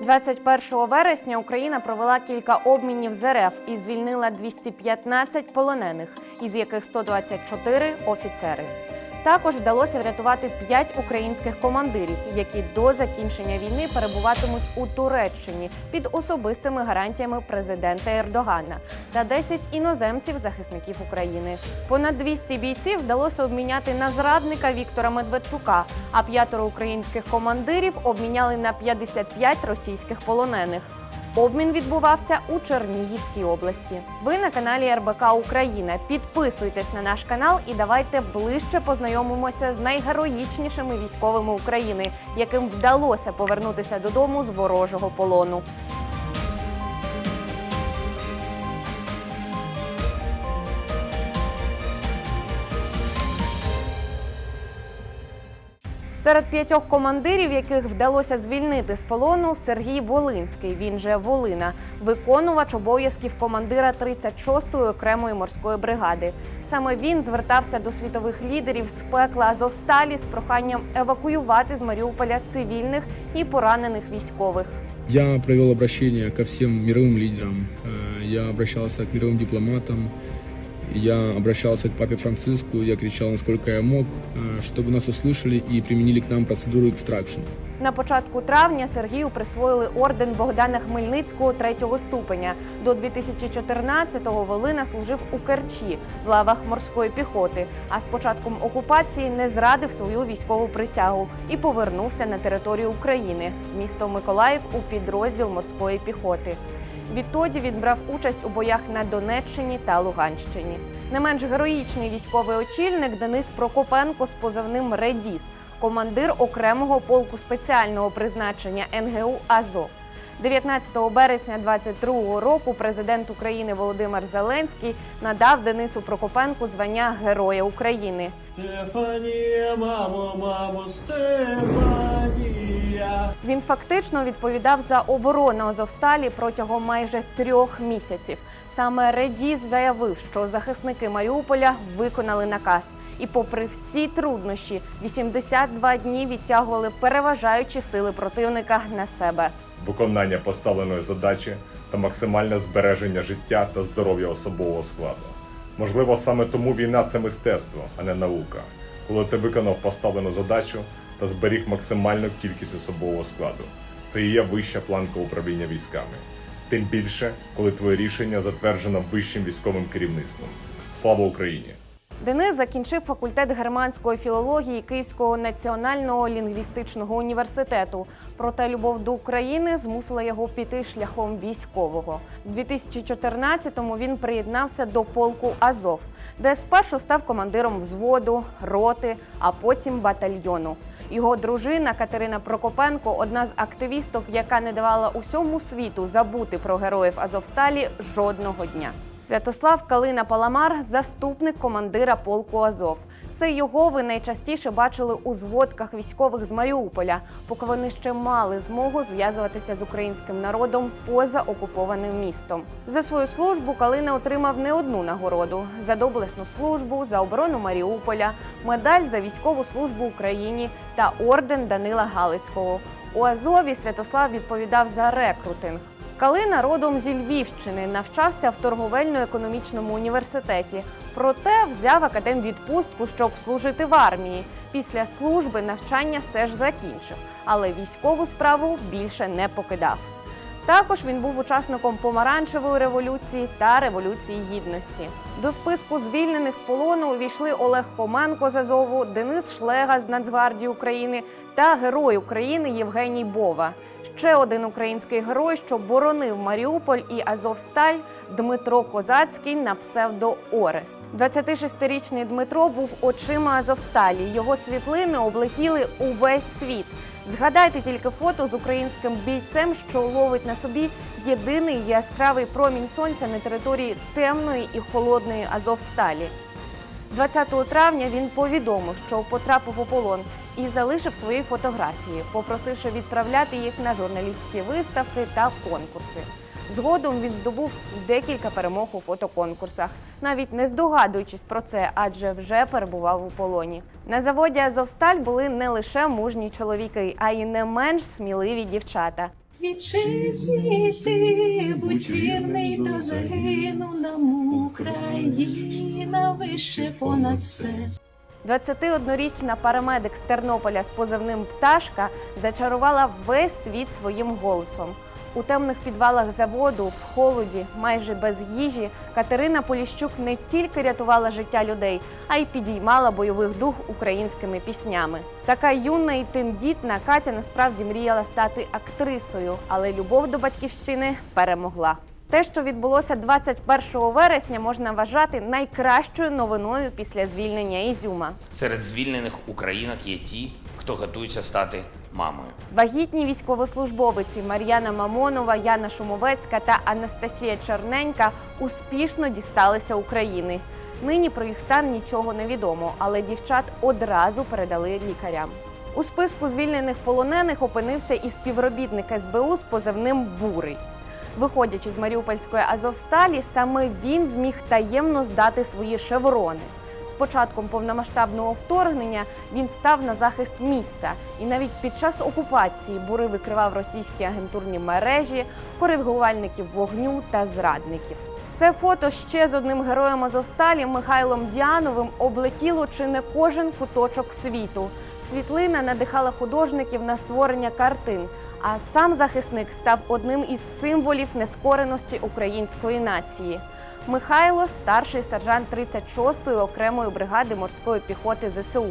21 вересня Україна провела кілька обмінів з РФ і звільнила 215 полонених, із яких 124 – офіцери. Також вдалося врятувати 5 українських командирів, які до закінчення війни перебуватимуть у Туреччині під особистими гарантіями президента Ердогана та 10 іноземців захисників України. Понад 200 бійців вдалося обміняти на зрадника Віктора Медведчука, а п'ятеро українських командирів обміняли на 55 російських полонених. Обмін відбувався у Чернігівській області. Ви на каналі РБК Україна. Підписуйтесь на наш канал і давайте ближче познайомимося з найгероїчнішими військовими України, яким вдалося повернутися додому з ворожого полону. Серед п'ятьох командирів, яких вдалося звільнити з полону, Сергій Волинський, він же Волина, виконувач обов'язків командира 36-ї окремої морської бригади. Саме він звертався до світових лідерів з пекла Азовсталі з проханням евакуювати з Маріуполя цивільних і поранених військових. Я провел обращение ко всем мировым лидерам. Э, Я обращался к мировым дипломатам. Я обращался к папе Франциску. Я кричал, насколько я мог, э, чтобы нас услышали и применили к нам процедуру экстракшн. На початку травня Сергію присвоїли орден Богдана Хмельницького третього ступеня. До 2014-го Волина служив у Керчі в лавах морської піхоти. А з початком окупації не зрадив свою військову присягу і повернувся на територію України в місто Миколаїв у підрозділ морської піхоти. Відтоді він брав участь у боях на Донеччині та Луганщині. Не менш героїчний військовий очільник Денис Прокопенко з позивним Редіс, командир окремого полку спеціального призначення НГУ Азов. 19 березня 22 року президент України Володимир Зеленський надав Денису Прокопенку звання Героя України. Стефанія, мамо, мамо, Стефанія. Він фактично відповідав за оборону Азовсталі протягом майже трьох місяців. Саме Редіс заявив, що захисники Маріуполя виконали наказ, і, попри всі труднощі, 82 дні відтягували переважаючі сили противника на себе. виконання поставленої задачі та максимальне збереження життя та здоров'я особового складу. Можливо, саме тому війна це мистецтво, а не наука, коли ти виконав поставлену задачу та зберіг максимальну кількість особового складу. Це і є вища планка управління військами. Тим більше, коли твоє рішення затверджено вищим військовим керівництвом. Слава Україні! Денис закінчив факультет германської філології Київського національного лінгвістичного університету. Проте любов до України змусила його піти шляхом військового. У 2014-му він приєднався до полку Азов, де спершу став командиром взводу, роти, а потім батальйону. Його дружина Катерина Прокопенко одна з активісток, яка не давала усьому світу забути про героїв Азовсталі жодного дня. Святослав Калина Паламар заступник командира полку Азов. Це його ви найчастіше бачили у зводках військових з Маріуполя, поки вони ще мали змогу зв'язуватися з українським народом поза окупованим містом. За свою службу Калина отримав не одну нагороду за доблесну службу, за оборону Маріуполя, медаль за військову службу Україні та орден Данила Галицького. У Азові Святослав відповідав за рекрутинг. Калина родом зі Львівщини навчався в торговельно-економічному університеті. Проте взяв академвідпустку, щоб служити в армії. Після служби навчання все ж закінчив, але військову справу більше не покидав. Також він був учасником помаранчевої революції та революції гідності. До списку звільнених з полону увійшли Олег Хоменко з Азову, Денис Шлега з Нацгвардії України та герой України Євгеній Бова. Ще один український герой, що боронив Маріуполь і Азовсталь Дмитро Козацький на псевдо Орест. 26-річний Дмитро був очима Азовсталі. Його світлини облетіли увесь світ. Згадайте тільки фото з українським бійцем, що ловить на собі єдиний яскравий промінь сонця на території темної і холодної Азовсталі. 20 травня він повідомив, що потрапив у полон і залишив свої фотографії, попросивши відправляти їх на журналістські виставки та конкурси. Згодом він здобув декілька перемог у фотоконкурсах, навіть не здогадуючись про це, адже вже перебував у полоні. На заводі Азовсталь були не лише мужні чоловіки, а й не менш сміливі дівчата. Вітчизні ти, будь вірний до загину нам Україна вище понад все. 21-річна парамедик з Тернополя з позивним Пташка зачарувала весь світ своїм голосом. У темних підвалах заводу, в холоді, майже без їжі, Катерина Поліщук не тільки рятувала життя людей, а й підіймала бойових дух українськими піснями. Така юна і тендітна Катя насправді мріяла стати актрисою, але любов до батьківщини перемогла. Те, що відбулося 21 вересня, можна вважати найкращою новиною після звільнення Ізюма. Серед звільнених українок є ті, хто готується стати мамою. Вагітні військовослужбовиці Мар'яна Мамонова, Яна Шумовецька та Анастасія Черненька успішно дісталися України. Нині про їх стан нічого не відомо, але дівчат одразу передали лікарям. У списку звільнених полонених опинився і співробітник СБУ з позивним Бурий. Виходячи з Маріупольської Азовсталі, саме він зміг таємно здати свої шеврони. З початком повномасштабного вторгнення він став на захист міста, і навіть під час окупації бури викривав російські агентурні мережі, коригувальників вогню та зрадників. Це фото ще з одним героєм Азовсталі Михайлом Діановим облетіло чи не кожен куточок світу. Світлина надихала художників на створення картин. А сам захисник став одним із символів нескореності української нації. Михайло старший сержант 36-ї окремої бригади морської піхоти ЗСУ.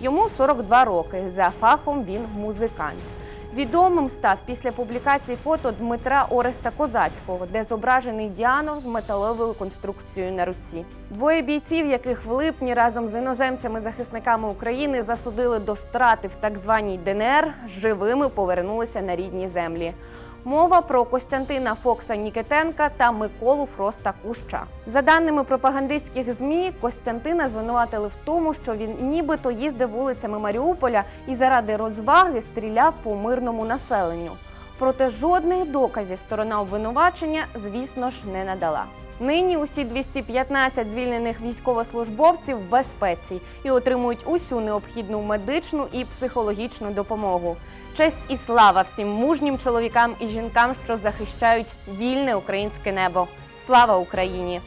Йому 42 роки. За фахом він музикант. Відомим став після публікації фото Дмитра Ореста Козацького, де зображений Діанов з металовою конструкцією на руці. Двоє бійців, яких в липні разом з іноземцями-захисниками України засудили до страти в так званій ДНР, живими повернулися на рідні землі. Мова про Костянтина Фокса Нікетенка та Миколу Фроста Куща. За даними пропагандистських змі, Костянтина звинуватили в тому, що він нібито їздив вулицями Маріуполя і заради розваги стріляв по мирному населенню. Проте жодних доказів сторона обвинувачення, звісно ж, не надала. Нині усі 215 звільнених військовослужбовців в безпеці і отримують усю необхідну медичну і психологічну допомогу. Честь і слава всім мужнім чоловікам і жінкам, що захищають вільне українське небо. Слава Україні!